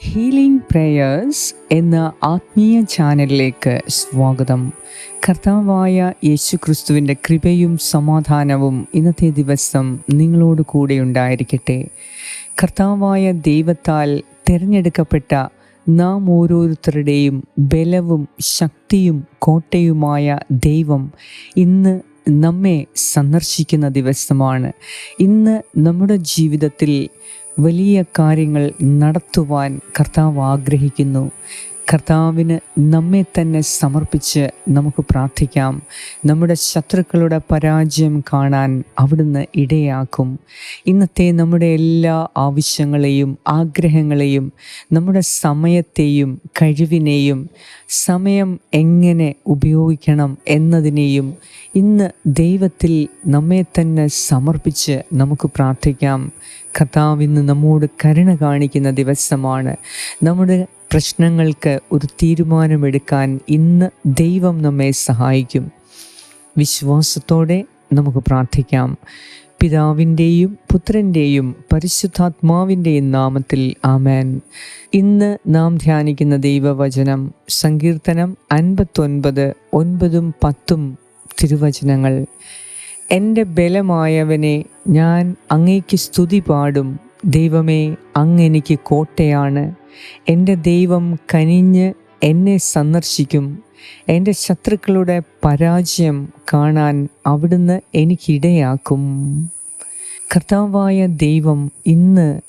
Healing prayers എന്ന ആത്മീയ ചാനലിലേക്ക് സ്വാഗതം. കർത്താവായ യേശു ക്രിസ്തുവിന്റെ കൃപയും സമാധാനവും ഇന്നത്തെ ദിവസം നിങ്ങളോട് കൂടെ ഉണ്ടായിരിക്കട്ടെ. കർത്താവായ ദൈവത്താൽ തിരഞ്ഞെടുക്കപ്പെട്ട നാം ഓരോരുത്തരുടെയും ബലവും ശക്തിയും കോട്ടയുമായ ദൈവം ഇന്ന് നമ്മെ സന്ദർശിക്കുന്ന ദിവസമാണ്. ഇന്ന് നമ്മുടെ ജീവിതത്തിൽ വലിയ കാര്യങ്ങൾ നടത്തുവാൻ കർത്താവ് ആഗ്രഹിക്കുന്നു. കർത്താവിന് നമ്മെ തന്നെ സമർപ്പിച്ച് നമുക്ക് പ്രാർത്ഥിക്കാം. നമ്മുടെ ശത്രുക്കളുടെ പരാജയം കാണാൻ അവിടുന്ന് ഇടയാക്കും. ഇന്നത്തെ നമ്മുടെ എല്ലാ ആവശ്യങ്ങളെയും ആഗ്രഹങ്ങളെയും നമ്മുടെ സമയത്തെയും കഴിവിനെയും സമയം എങ്ങനെ ഉപയോഗിക്കണം എന്നതിനെയും ഇന്ന് ദൈവത്തിൽ നമ്മെ തന്നെ സമർപ്പിച്ച് നമുക്ക് പ്രാർത്ഥിക്കാം. കർത്താവ് ഇന്ന് നമ്മോട് കരുണ കാണിക്കുന്ന ദിവസമാണ്. നമ്മുടെ പ്രശ്നങ്ങൾക്ക് ഒരു തീരുമാനമെടുക്കാൻ ഇന്ന് ദൈവം നമ്മെ സഹായിക്കും. വിശ്വാസത്തോടെ നമുക്ക് പ്രാർത്ഥിക്കാം. പിതാവിന്റെയും പുത്രന്റെയും പരിശുദ്ധാത്മാവിന്റെയും നാമത്തിൽ ആമേൻ. ഇന്ന് നാം ധ്യാനിക്കുന്ന ദൈവവചനം സങ്കീർത്തനം അൻപത്തൊൻപത് ഒൻപതും പത്തും തിരുവചനങ്ങൾ. എന്റെ ബലമായവനെ ഞാൻ അങ്ങേക്ക് സ്തുതി പാടും. ദൈവമേ അങ്ങെനിക്ക് കോട്ടയാണ്. എന്റെ ദൈവം കനിഞ്ഞ് എന്നെ സന്ദർശിക്കും. എന്റെ ശത്രുക്കളുടെ പരാജയം കാണാൻ അവിടുന്ന് എനിക്കിടയാക്കും. കർത്താവായ ദൈവം ഇന്ന്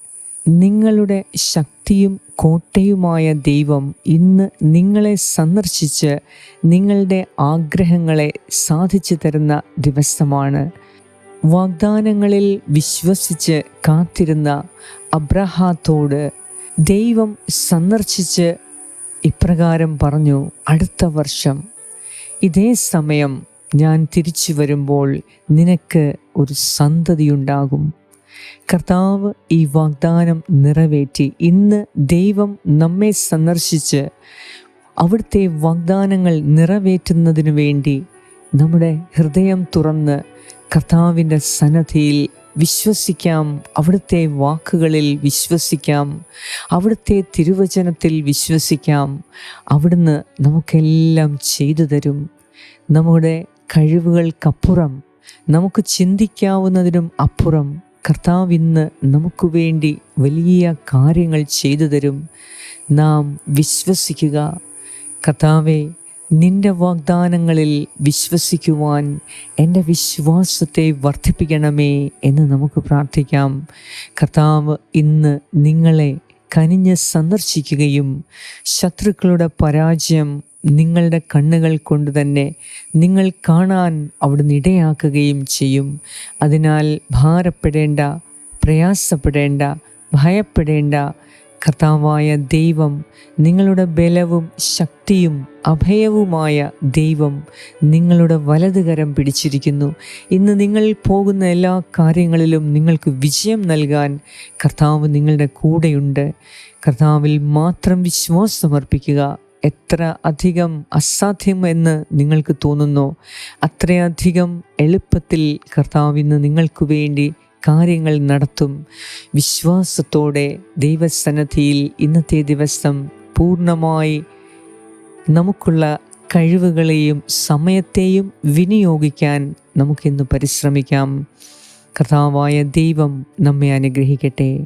നിങ്ങളുടെ ശക്തിയും കോട്ടയുമായ ദൈവം ഇന്ന് നിങ്ങളെ സന്ദർശിച്ച് നിങ്ങളുടെ ആഗ്രഹങ്ങളെ സാധിച്ചു തരുന്ന ദിവസമാണ്. വാഗ്ദാനങ്ങളിൽ വിശ്വസിച്ച് കാത്തിരുന്ന അബ്രഹാത്തോട് ദൈവം സന്ദർശിച്ച് ഇപ്രകാരം പറഞ്ഞു അടുത്ത വർഷം ഇതേ സമയം ഞാൻ തിരിച്ചു വരുമ്പോൾ നിനക്ക് ഒരു സന്തതിയുണ്ടാകും. കർത്താവ് ഈ വാഗ്ദാനം നിറവേറ്റി. ഇന്ന് ദൈവം നമ്മെ സന്ദർശിച്ച് അവിടുത്തെ വാഗ്ദാനങ്ങൾ നിറവേറ്റുന്നതിനു വേണ്ടി നമ്മുടെ ഹൃദയം തുറന്ന് കർത്താവിന്റെ സന്നദ്ധിയിൽ വിശ്വസിക്കാം. അവിടുത്തെ വാക്കുകളിൽ വിശ്വസിക്കാം. അവിടുത്തെ തിരുവചനത്തിൽ വിശ്വസിക്കാം. അവിടുന്ന് നമുക്കെല്ലാം ചെയ്തു തരും. നമ്മുടെ കഴിവുകൾക്കപ്പുറം നമുക്ക് ചിന്തിക്കാവുന്നതിനും അപ്പുറം കർത്താവ് ഇന്ന് നമുക്ക് വേണ്ടി വലിയ കാര്യങ്ങൾ ചെയ്തു തരും. നാം വിശ്വസിക്കുക. കർത്താവെ നിന്റെ വാഗ്ദാനങ്ങളിൽ വിശ്വസിക്കുവാൻ എന്റെ വിശ്വാസത്തെ വർദ്ധിപ്പിക്കണമേ എന്ന് നമുക്ക് പ്രാർത്ഥിക്കാം. കർത്താവ് ഇന്ന് നിങ്ങളെ കനിഞ്ഞ് സന്ദർശിക്കുകയും ശത്രുക്കളുടെ പരാജയം നിങ്ങളുടെ കണ്ണുകൾ കൊണ്ട് തന്നെ നിങ്ങൾ കാണാൻ അവിടുന്ന് ഇടയാക്കുകയും ചെയ്യും. അതിനാൽ ഭാരപ്പെടേണ്ട പ്രയാസപ്പെടേണ്ട ഭയപ്പെടേണ്ട കർത്താവായ ദൈവം നിങ്ങളുടെ ബലവും ശക്തിയും അഭയവുമായ ദൈവം നിങ്ങളുടെ വലതുകരം പിടിച്ചിരിക്കുന്നു. ഇന്ന് നിങ്ങൾ പോകുന്ന എല്ലാ കാര്യങ്ങളിലും നിങ്ങൾക്ക് വിജയം നൽകാൻ കർത്താവ് നിങ്ങളുടെ കൂടെയുണ്ട്. കർത്താവിൽ മാത്രം വിശ്വാസമർപ്പിക്കുക. എത്ര അധികം അസാധ്യം എന്ന് നിങ്ങൾക്ക് തോന്നുന്നോ? അത്രയധികം എളുപ്പത്തിൽ കർത്താവ് ഇന്ന് നിങ്ങൾക്ക് വേണ്ടി കാര്യങ്ങൾ നടത്തും. വിശ്വാസത്തോടെ ദൈവസന്നദ്ധിയിൽ ഇന്നത്തെ ദിവസം പൂർണമായി നമുക്കുള്ള കഴിവുകളെയും സമയത്തെയും വിനിയോഗിക്കാൻ നമുക്കിന്ന് പരിശ്രമിക്കാം. കർത്താവായ ദൈവം നമ്മെ അനുഗ്രഹിക്കട്ടെ.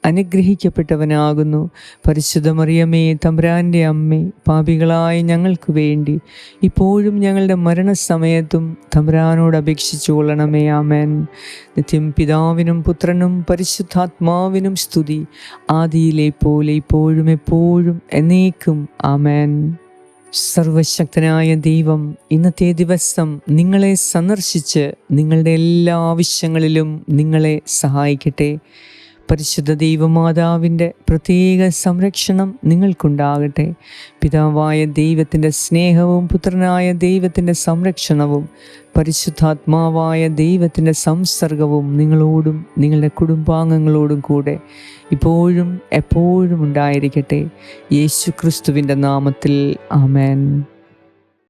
അനുഗ്രഹിക്കപ്പെട്ടവനാകുന്നു. പരിശുദ്ധ തമ്പ്രാന്റെ തമ്പുരാന്റെ അമ്മേ പാപികളായ ഞങ്ങൾക്ക് വേണ്ടി ഇപ്പോഴും ഞങ്ങളുടെ മരണസമയത്തും തമ്പ്രാനോട് അപേക്ഷിച്ചു കൊള്ളണമേ ആമേൻ. നിത്യം പിതാവിനും പുത്രനും പരിശുദ്ധാത്മാവിനും സ്തുതി ആദിയിലെ പോലെ ഇപ്പോഴും എപ്പോഴും എന്നേക്കും ആമേൻ. സർവശക്തനായ ദൈവം ഇന്നത്തെ ദിവസം നിങ്ങളെ സന്ദർശിച്ച് നിങ്ങളുടെ എല്ലാ ആവശ്യങ്ങളിലും നിങ്ങളെ സഹായിക്കട്ടെ. പരിശുദ്ധ ദൈവമാതാവിന്റെ പ്രത്യേക സംരക്ഷണം നിങ്ങൾക്കുണ്ടാകട്ടെ. പിതാവായ ദൈവത്തിന്റെ സ്നേഹവും പുത്രനായ ദൈവത്തിന്റെ സംരക്ഷണവും പരിശുദ്ധാത്മാവായ ദൈവത്തിന്റെ സംസർഗവും നിങ്ങളോടും നിങ്ങളുടെ കുടുംബാംഗങ്ങളോടും കൂടെ ഇപ്പോഴും എപ്പോഴും ഉണ്ടായിരിക്കട്ടെ. യേശു ക്രിസ്തുവിന്റെ നാമത്തിൽ ആമേൻ.